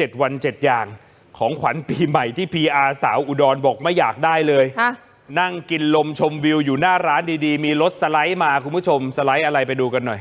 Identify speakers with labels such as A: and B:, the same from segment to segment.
A: 7 วัน 7 อย่างของขวัญปีใหม่ที่ PR สาวอุดรบอกไม่อยากได้เลย
B: ฮะ
A: นั่งกินลมชมวิวอยู่หน้าร้านดีๆ มีรถสไลด์มาคุณผู้ชมสไลด์อะไรไปดูกันหน่อย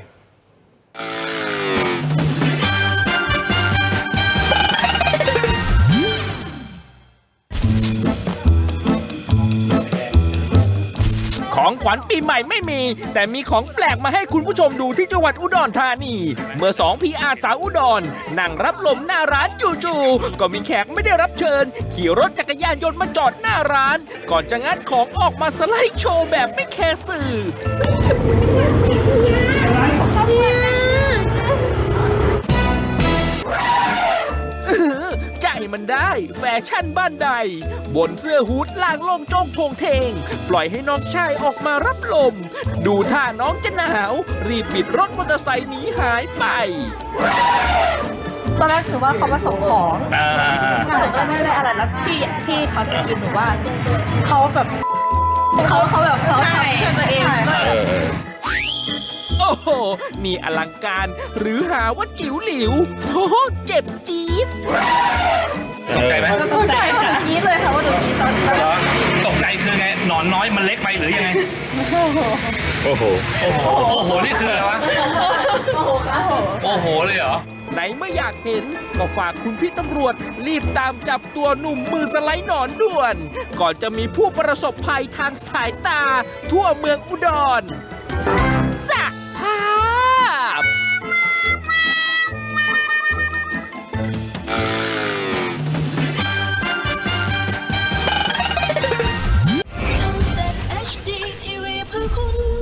C: ของขวัญปีใหม่ไม่มี แต่มีของแปลกมาให้คุณผู้ชมดูที่จังหวัดอุดรธานี เมื่อสองพีอาสาวอุดรนั่งรับลมหน้าร้านจู่ๆก็มีแขกไม่ได้รับเชิญ ขี่รถจักรยานยนต์มาจอดหน้าร้าน ก่อนจะงัดของออกมาสไลด์โชว์แบบไม่แคร์สื่อ มันได้ แฟชั่นบ้านใด บนเสื้อฮูดล่างล่มโจงโทงเทง ปล่อยให้น้องชายออกมารับลม ดูท่าน้องจะหนาว รีบบิดรถมอเตอร์ไซค์หนีหายไป
B: ตอนแรกถือว่าเขามาส่งของหนูก็ไม่ได้อะไรแล้วพี่พี่เขาจะกินหนูว่าเขาแบบเขาเขาแบบเขาทำเพื่อตัวเองก็เลย
C: โอ้โห นี่อลังการหรือหาว่าจิ๋วหลิวโธ่เจ็บจี๊ด
B: คือ
D: ไงหนอนน้อยมันเล็กไปหรือยังไง
A: โอ้โห
D: โอ้โห โอ้โห นี่คืออะไรวะ
B: โอ้โหโอ้โห
D: โอ้โหเลยเหรอ
C: ไหนเมื่ออยากเห็น ก็ฝากคุณพี่ตำรวจ รีบตามจับตัวหนุ่มมือสไลด์หนอนด่วน ก่อนจะมีผู้ประสบภัยทางสายตา ทั่วเมืองอุดรสะ con